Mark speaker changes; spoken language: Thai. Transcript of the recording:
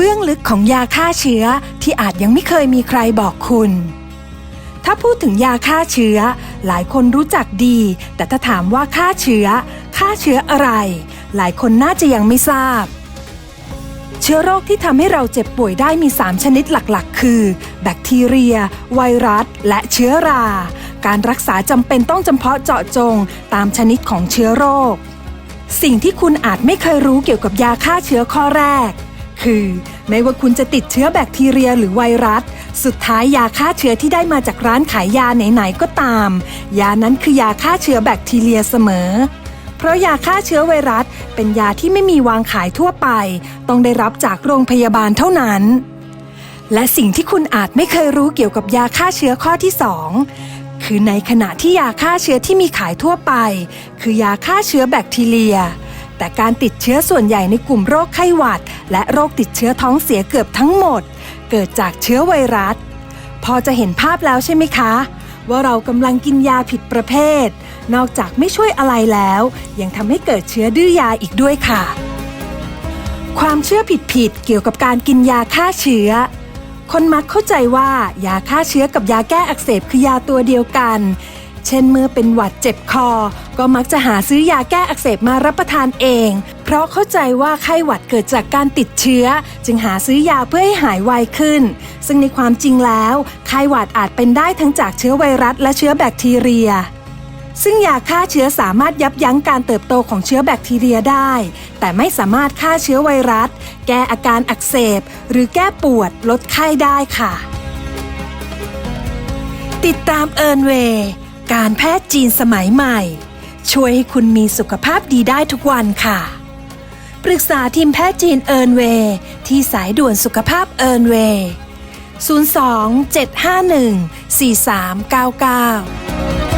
Speaker 1: เบื้องลึกของยาฆ่าเชื้อที่อาจยังไม่เคยมีใครบอกคุณ ถ้าพูดถึงยาฆ่าเชื้อ หลายคนรู้จักดี แต่ถ้าถามว่าฆ่าเชื้อฆ่าเชื้ออะไร หลายคนน่าจะยังไม่ทราบ เชื้อโรคที่ทำให้เราเจ็บป่วยได้มี 3 ชนิดหลักๆ คือ แบคทีเรีย ไวรัส และเชื้อรา การรักษาจำเป็นต้องจำเพาะเจาะจงตามชนิดของเชื้อโรค สิ่งที่คุณอาจไม่เคยรู้เกี่ยวกับยาฆ่าเชื้อข้อแรก คือไม่ว่าคุณจะติดเชื้อแบคทีเรียหรือไวรัส สุดท้ายยาฆ่าเชื้อที่ได้มาจากร้านขายยาไหนๆก็ตาม ยานั้นคือยาฆ่าเชื้อแบคทีเรียเสมอ เพราะยาฆ่าเชื้อไวรัส เป็นยาที่ไม่มีวางขายทั่วไป ต้องได้รับจากโรงพยาบาลเท่านั้น และสิ่งที่คุณอาจไม่เคยรู้เกี่ยวกับยาฆ่าเชื้อข้อที่ 2คือในขณะที่ยาฆ่าเชื้อที่มีขายทั่วไป คือยาฆ่าเชื้อแบคทีเรีย แต่การติดเชื้อส่วนใหญ่ในกลุ่มโรคไข้หวัด และโรคติดเชื้อท้องเสียเกือบทั้งหมด เกิดจากเชื้อไวรัส พอจะเห็นภาพแล้วใช่ไหมคะ ว่าเรากำลังกินยาผิดประเภท นอกจากไม่ช่วยอะไรแล้ว ยังทำให้เกิดเชื้อดื้อยาอีกด้วยค่ะ ความเชื่อผิดๆเกี่ยวกับการกินยาฆ่าเชื้อคนมักเข้าใจว่ายาฆ่าเชื้อกับยาแก้อักเสบคือยาตัวเดียวกัน เช่นเมื่อเป็นหวัดเจ็บคอ ก็มักจะหาซื้อยาแก้อักเสบมารับประทานเอง เพราะเข้าใจว่าไข้หวัดเกิดจากการติดเชื้อ จึงหาซื้อยาเพื่อให้หายไวขึ้น ซึ่งในความจริงแล้วไข้หวัดอาจเป็นได้ทั้งจากเชื้อไวรัสและเชื้อแบคทีเรียซึ่งยาฆ่าเชื้อสามารถยับยั้งการเติบโตของเชื้อแบคทีเรียได้ แต่ไม่สามารถฆ่าเชื้อไวรัส แก้อาการอักเสบ หรือแก้ปวดลดไข้ได้ค่ะ ติดตามเอิร์นเวย์ การแพทย์จีนสมัยใหม่ ช่วยให้คุณมีสุขภาพดีได้ทุกวันค่ะ ปรึกษาทีมแพทย์จีนเอิร์นเวย์ที่สายด่วนสุขภาพเอิร์นเวย์ 02 751 4399